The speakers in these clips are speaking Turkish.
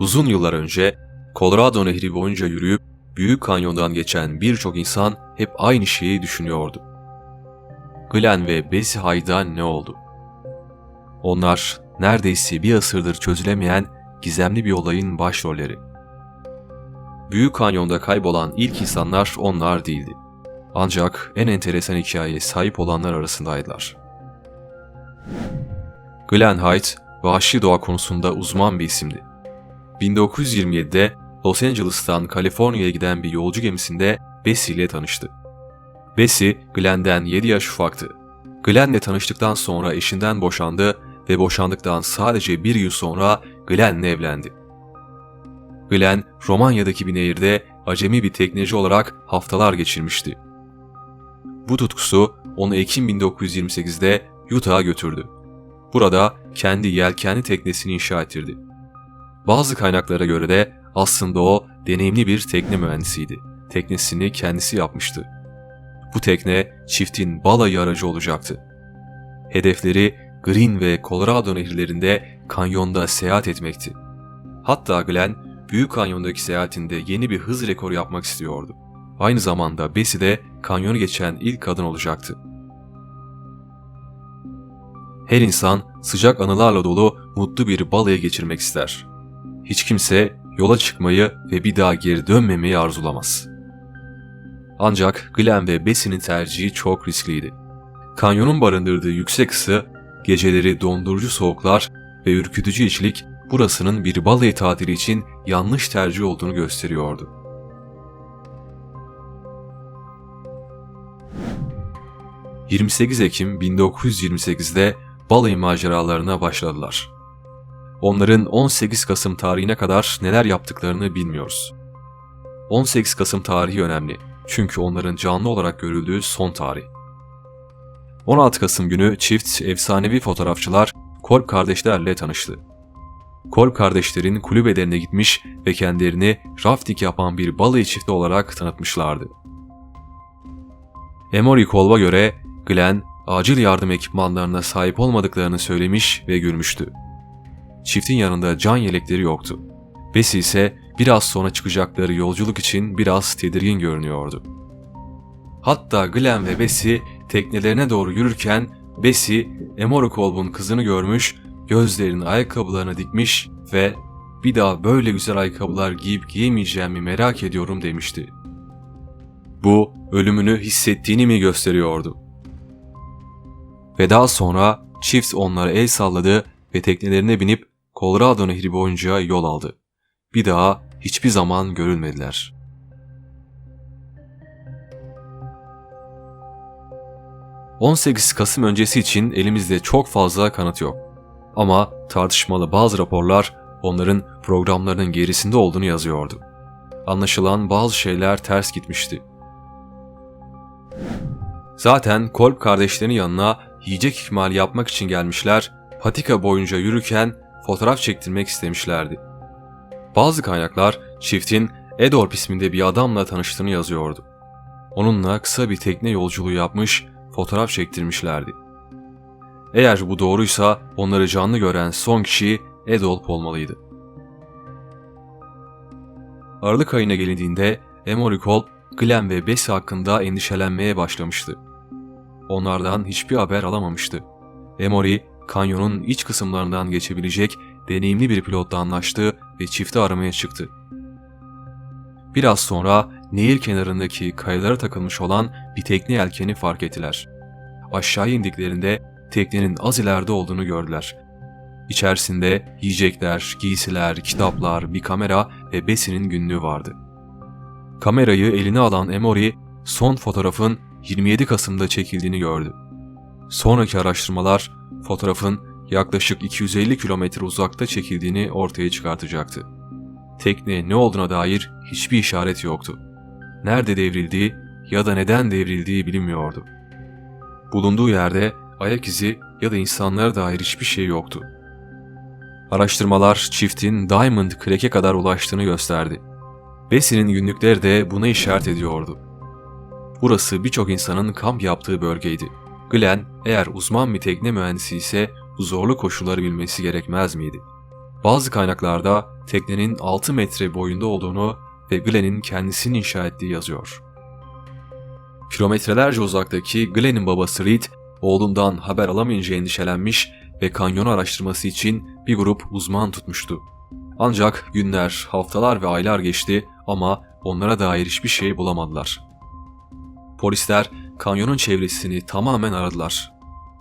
Uzun yıllar önce Colorado Nehri boyunca yürüyüp Büyük Kanyon'dan geçen birçok insan hep aynı şeyi düşünüyordu. Glenn ve Bessie Hyde'a ne oldu? Onlar neredeyse bir asırdır çözülemeyen gizemli bir olayın başrolleri. Büyük Kanyon'da kaybolan ilk insanlar onlar değildi. Ancak en enteresan hikayeye sahip olanlar arasındaydılar. Glenn Hyde, vahşi doğa konusunda uzman bir isimdi. 1927'de Los Angeles'tan Kaliforniya'ya giden bir yolcu gemisinde Bessie ile tanıştı. Bessie, Glenn'den 7 yaş ufaktı. Glenn'le tanıştıktan sonra eşinden boşandı ve boşandıktan sadece bir yıl sonra Glenn'le evlendi. Glenn, Romanya'daki bir nehirde acemi bir tekneci olarak haftalar geçirmişti. Bu tutkusu onu Ekim 1928'de Utah'a götürdü. Burada kendi yelkenli teknesini inşa ettirdi. Bazı kaynaklara göre de aslında o deneyimli bir tekne mühendisiydi. Teknesini kendisi yapmıştı. Bu tekne çiftin balayı aracı olacaktı. Hedefleri Green ve Colorado nehirlerinde kanyonda seyahat etmekti. Hatta Glenn, Büyük Kanyon'daki seyahatinde yeni bir hız rekoru yapmak istiyordu. Aynı zamanda Bessie de kanyonu geçen ilk kadın olacaktı. Her insan sıcak anılarla dolu mutlu bir balayı geçirmek ister. Hiç kimse yola çıkmayı ve bir daha geri dönmemeyi arzulamaz. Ancak Glenn ve Bessie'nin tercihi çok riskliydi. Kanyonun barındırdığı yüksek ısı, geceleri dondurucu soğuklar ve ürkütücü içlik burasının bir balayı tatili için yanlış tercih olduğunu gösteriyordu. ...28 Ekim 1928'de balayı maceralarına başladılar. Onların 18 Kasım tarihine kadar neler yaptıklarını bilmiyoruz. 18 Kasım tarihi önemli çünkü onların canlı olarak görüldüğü son tarih. 16 Kasım günü çift efsanevi fotoğrafçılar Kolb kardeşlerle tanıştı. Kolb kardeşlerin kulübelerine gitmiş ve kendilerini rafting yapan bir balayı çifti olarak tanıtmışlardı. Emory Kolb'a göre Glenn acil yardım ekipmanlarına sahip olmadıklarını söylemiş ve gülmüştü. Çiftin yanında can yelekleri yoktu. Bessie ise biraz sonra çıkacakları yolculuk için biraz tedirgin görünüyordu. Hatta Glenn ve Bessie teknelerine doğru yürürken Bessie, Emory Kolb'un kızını görmüş, gözlerini ayakkabılarına dikmiş ve bir daha böyle güzel ayakkabılar giyip giyemeyeceğimi merak ediyorum demişti. Bu ölümünü hissettiğini mi gösteriyordu? Ve daha sonra çift onlara el salladı ve teknelerine binip Colorado Nehri boyunca yol aldı. Bir daha hiçbir zaman görülmediler. ...18 Kasım öncesi için elimizde çok fazla kanıt yok. Ama tartışmalı bazı raporlar onların programlarının gerisinde olduğunu yazıyordu. Anlaşılan bazı şeyler ters gitmişti. Zaten Kolb kardeşlerinin yanına yiyecek ikmali yapmak için gelmişler, patika boyunca yürürken fotoğraf çektirmek istemişlerdi. Bazı kaynaklar çiftin Edorp isminde bir adamla tanıştığını yazıyordu. Onunla kısa bir tekne yolculuğu yapmış, fotoğraf çektirmişlerdi. Eğer bu doğruysa onları canlı gören son kişi Edolp olmalıydı. Aralık ayına gelindiğinde Emory Kolb, Glenn ve Bessie hakkında endişelenmeye başlamıştı. Onlardan hiçbir haber alamamıştı. Emory, kanyonun iç kısımlarından geçebilecek deneyimli bir pilotla anlaştı ve çifti aramaya çıktı. Biraz sonra nehir kenarındaki kayalara takılmış olan bir tekne yelkeni fark ettiler. Aşağı indiklerinde teknenin az ileride olduğunu gördüler. İçerisinde yiyecekler, giysiler, kitaplar, bir kamera ve Bessie'nin günlüğü vardı. Kamerayı eline alan Emory, son fotoğrafın 27 Kasım'da çekildiğini gördü. Sonraki araştırmalar fotoğrafın yaklaşık 250 kilometre uzakta çekildiğini ortaya çıkartacaktı. Tekne ne olduğuna dair hiçbir işaret yoktu. Nerede devrildiği ya da neden devrildiği bilinmiyordu. Bulunduğu yerde ayak izi ya da insanlara dair hiçbir şey yoktu. Araştırmalar çiftin Diamond Creek'e kadar ulaştığını gösterdi. Bessie'nin günlükleri de buna işaret ediyordu. Burası birçok insanın kamp yaptığı bölgeydi. Glenn eğer uzman bir tekne mühendisi ise bu zorlu koşulları bilmesi gerekmez miydi? Bazı kaynaklarda teknenin 6 metre boyunda olduğunu ve Glenn'in kendisini inşa ettiği yazıyor. Kilometrelerce uzaktaki Glenn'in babası Reed, oğlundan haber alamayınca endişelenmiş ve kanyonu araştırması için bir grup uzman tutmuştu. Ancak günler, haftalar ve aylar geçti ama onlara dair hiçbir şey bulamadılar. Polisler kanyonun çevresini tamamen aradılar.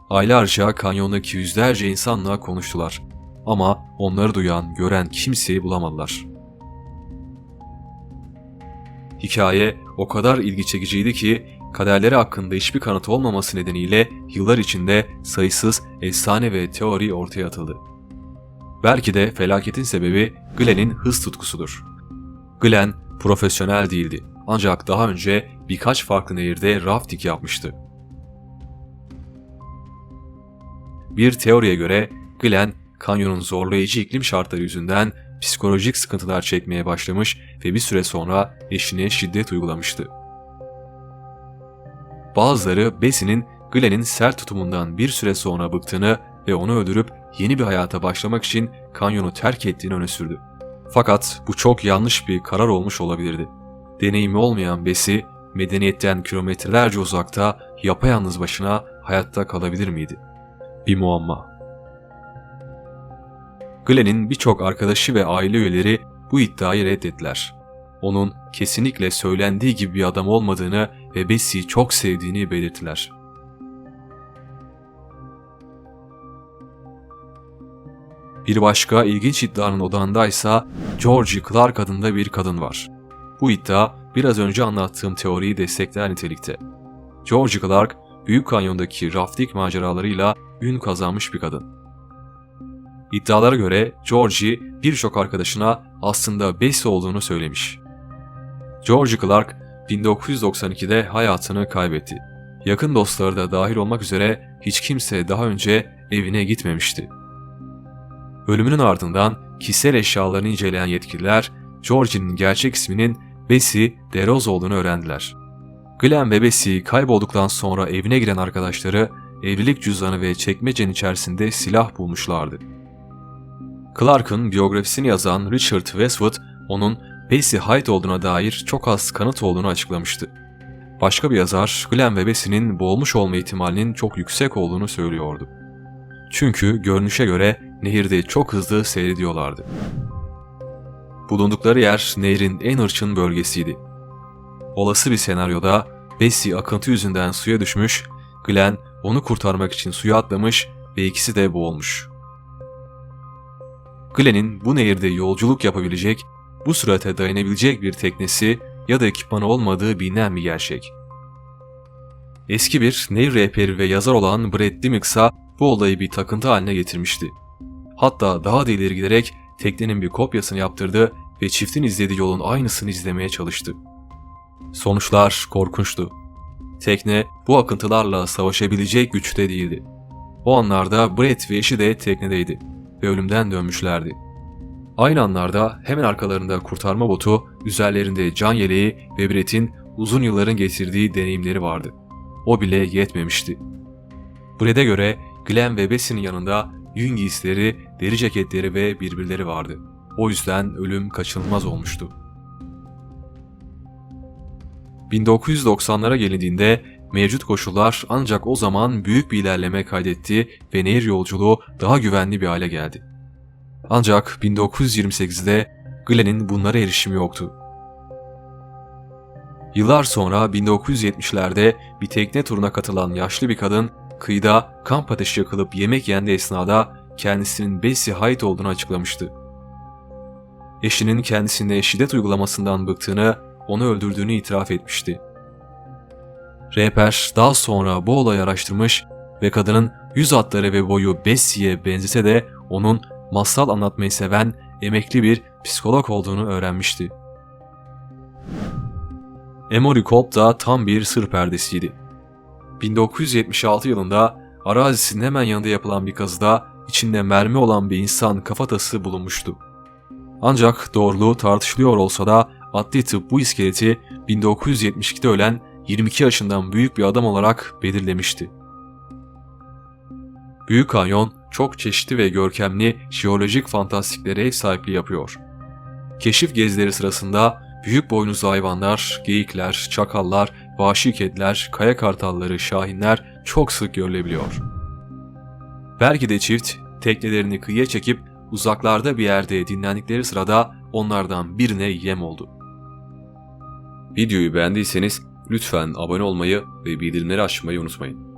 Aylarca kanyondaki yüzlerce insanla konuştular ama onları duyan, gören kimseyi bulamadılar. Hikaye o kadar ilgi çekiciydi ki kaderleri hakkında hiçbir kanıt olmaması nedeniyle yıllar içinde sayısız efsane ve teori ortaya atıldı. Belki de felaketin sebebi Glenn'in hız tutkusudur. Glenn profesyonel değildi ancak daha önce birkaç farklı nehirde rafting yapmıştı. Bir teoriye göre Glenn kanyonun zorlayıcı iklim şartları yüzünden psikolojik sıkıntılar çekmeye başlamış ve bir süre sonra eşine şiddet uygulamıştı. Bazıları Bessie'nin Glenn'in sert tutumundan bir süre sonra bıktığını ve onu öldürüp yeni bir hayata başlamak için kanyonu terk ettiğini öne sürdü. Fakat bu çok yanlış bir karar olmuş olabilirdi. Deneyimi olmayan Bessie, medeniyetten kilometrelerce uzakta yapayalnız başına hayatta kalabilir miydi? Bir muamma. Glenn'in birçok arkadaşı ve aile üyeleri bu iddiayı reddettiler. Onun kesinlikle söylendiği gibi bir adam olmadığını ve Bessie'yi çok sevdiğini belirttiler. Bir başka ilginç iddianın odağındaysa Georgie Clark adında bir kadın var. Bu iddia biraz önce anlattığım teoriyi destekler nitelikte. Georgie Clark, Büyük Kanyon'daki rafting maceralarıyla ün kazanmış bir kadın. İddialara göre Georgie birçok arkadaşına aslında Bessie olduğunu söylemiş. Georgie Clark 1992'de hayatını kaybetti. Yakın dostları da dahil olmak üzere hiç kimse daha önce evine gitmemişti. Ölümünün ardından kişisel eşyalarını inceleyen yetkililer Georgie'nin gerçek isminin Bessie DeRose olduğunu öğrendiler. Glenn ve Bessie kaybolduktan sonra evine giren arkadaşları evlilik cüzdanı ve çekmecenin içerisinde silah bulmuşlardı. Clark'ın biyografisini yazan Richard Westwood onun Bessie Hyde olduğuna dair çok az kanıt olduğunu açıklamıştı. Başka bir yazar Glenn ve Bessie'nin boğulmuş olma ihtimalinin çok yüksek olduğunu söylüyordu. Çünkü görünüşe göre nehirde çok hızlı seyrediyorlardı. Bulundukları yer nehrin en hırçın bölgesiydi. Olası bir senaryoda Bessie akıntı yüzünden suya düşmüş, Glenn onu kurtarmak için suya atlamış ve ikisi de boğulmuş. Glenn'in bu nehirde yolculuk yapabilecek, bu sürate dayanabilecek bir teknesi ya da ekipmanı olmadığı bilinen bir gerçek. Eski bir nehir rehberi ve yazar olan Brett Dimicks'a bu olayı bir takıntı haline getirmişti. Hatta daha da ileri giderek teknenin bir kopyasını yaptırdı ve çiftin izlediği yolun aynısını izlemeye çalıştı. Sonuçlar korkunçtu. Tekne bu akıntılarla savaşabilecek güçte değildi. O anlarda Brett ve eşi de teknedeydi ve ölümden dönmüşlerdi. Aynı anlarda hemen arkalarında kurtarma botu, üzerlerinde can yeleği ve Brett'in uzun yılların getirdiği deneyimleri vardı. O bile yetmemişti. Brett'e göre Glenn ve Bessie'nin yanında yün giysileri, deri ceketleri ve birbirleri vardı. O yüzden ölüm kaçınılmaz olmuştu. 1990'lara gelindiğinde mevcut koşullar ancak o zaman büyük bir ilerleme kaydetti ve nehir yolculuğu daha güvenli bir hale geldi. Ancak 1928'de Glenn'in bunlara erişimi yoktu. Yıllar sonra 1970'lerde bir tekne turuna katılan yaşlı bir kadın kıyıda kamp ateşi yakılıp yemek yendi esnada kendisinin Bessie Hyde olduğunu açıklamıştı. Eşinin kendisine şiddet uygulamasından bıktığını, onu öldürdüğünü itiraf etmişti. Rehber daha sonra bu olayı araştırmış ve kadının yüz hatları ve boyu Bessie'ye benzese de onun masal anlatmayı seven emekli bir psikolog olduğunu öğrenmişti. Emory Cobb da tam bir sır perdesiydi. 1976 yılında arazisinin hemen yanında yapılan bir kazıda içinde mermi olan bir insan kafatası bulunmuştu. Ancak doğruluğu tartışılıyor olsa da adli tıp bu iskeleti 1972'de ölen 22 yaşından büyük bir adam olarak belirlemişti. Büyük Kanyon çok çeşitli ve görkemli jeolojik fantastiklere ev sahipliği yapıyor. Keşif gezileri sırasında büyük boynuzlu hayvanlar, geyikler, çakallar, vahşi kediler, kaya kartalları, şahinler çok sık görülebiliyor. Belki de çift teknelerini kıyıya çekip uzaklarda bir yerde dinlendikleri sırada onlardan birine yem oldu. Videoyu beğendiyseniz lütfen abone olmayı ve bildirimleri açmayı unutmayın.